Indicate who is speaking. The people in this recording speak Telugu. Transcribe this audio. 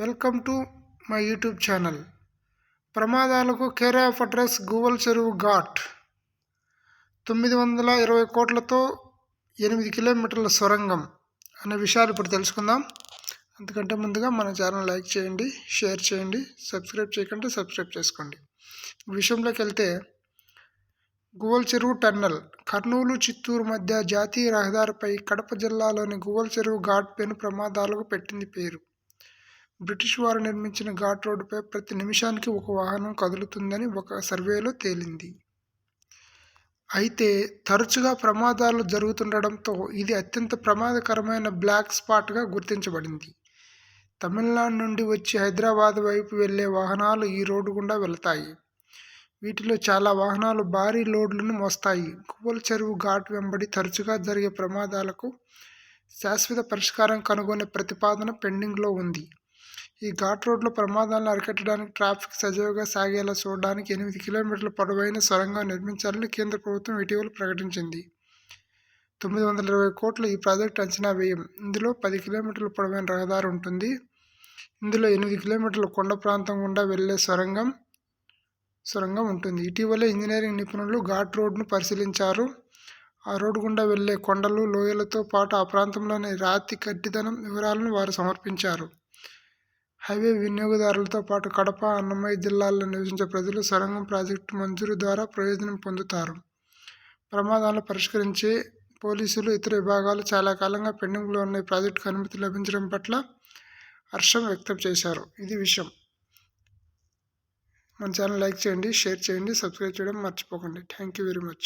Speaker 1: Welcome to my YouTube channel. ప్రమాదాలకు కేర్ ఆఫ్ అడ్రస్ గూగుల్ చెరువు ఘాట్. తొమ్మిది వందల ఇరవై కోట్లతో ఎనిమిది కిలోమీటర్ల సొరంగం అనే విషయాలు ఇప్పుడు తెలుసుకుందాం. అంతకంటే ముందుగా మన ఛానల్ లైక్ చేయండి షేర్ చేయండి సబ్స్క్రైబ్ చేయకండి సబ్స్క్రైబ్ చేసుకోండి. విషయంలోకి వెళ్తే గువల్ చెరువు టన్నెల్ కర్నూలు చిత్తూరు మధ్య జాతీయ రహదారిపై కడప జిల్లాలోని గువల్ చెరువు ఘాట్ పెను ప్రమాదాలకు పెట్టింది పేరు. బ్రిటిష్ వారు నిర్మించిన ఘాట్ రోడ్డుపై ప్రతి నిమిషానికి ఒక వాహనం కదులుతుందని ఒక సర్వేలో తేలింది. అయితే తరచుగా ప్రమాదాలు జరుగుతుండడంతో ఇది అత్యంత ప్రమాదకరమైన బ్లాక్ స్పాట్గా గుర్తించబడింది. తమిళనాడు నుండి వచ్చి హైదరాబాద్ వైపు వెళ్ళే వాహనాలు ఈ రోడ్డు గుండా వెళతాయి. వీటిలో చాలా వాహనాలు భారీ లోడ్లను మోస్తాయి. కువ్వల చెరువు ఘాట్ వెంబడి తరచుగా జరిగే ప్రమాదాలకు శాశ్వత పరిష్కారం కనుగొనే ప్రతిపాదన పెండింగ్లో ఉంది. ఈ ఘాట్ రోడ్లో ప్రమాదాలను అరికట్టడానికి ట్రాఫిక్ సజావుగా సాగేలా చూడడానికి ఎనిమిది కిలోమీటర్ల పొడవైన సొరంగం నిర్మించాలని కేంద్ర ప్రభుత్వం ఇటీవల ప్రకటించింది. తొమ్మిది వందల ఇరవై కోట్ల ఈ ప్రాజెక్టు అంచనా వ్యయం. ఇందులో పది కిలోమీటర్ల పొడవైన రహదారి ఉంటుంది. ఇందులో ఎనిమిది కిలోమీటర్ల కొండ ప్రాంతం గుండా వెళ్ళే సొరంగం సొరంగం ఉంటుంది. ఇటీవలే ఇంజనీరింగ్ నిపుణులు ఘాట్ రోడ్ను పరిశీలించారు. ఆ రోడ్డు గుండా వెళ్ళే కొండలు లోయలతో పాటు ఆ ప్రాంతంలోని రాతి కట్టిదనం వివరాలను వారు సమర్పించారు. హైవే వినియోగదారులతో పాటు కడప అన్నమయ్య జిల్లాల్లో నివసించే ప్రజలు సొరంగం ప్రాజెక్టు మంజూరు ద్వారా ప్రయోజనం పొందుతారు. ప్రమాదాలను పరిష్కరించే పోలీసులు ఇతర విభాగాలు చాలా కాలంగా పెండింగ్లో ఉన్న ప్రాజెక్టుకు అనుమతి లభించడం పట్ల హర్షం వ్యక్తం చేశారు. ఇది విషయం. మన ఛానల్ లైక్ చేయండి షేర్ చేయండి సబ్స్క్రైబ్ చేయడం మర్చిపోకండి. Thank you very much.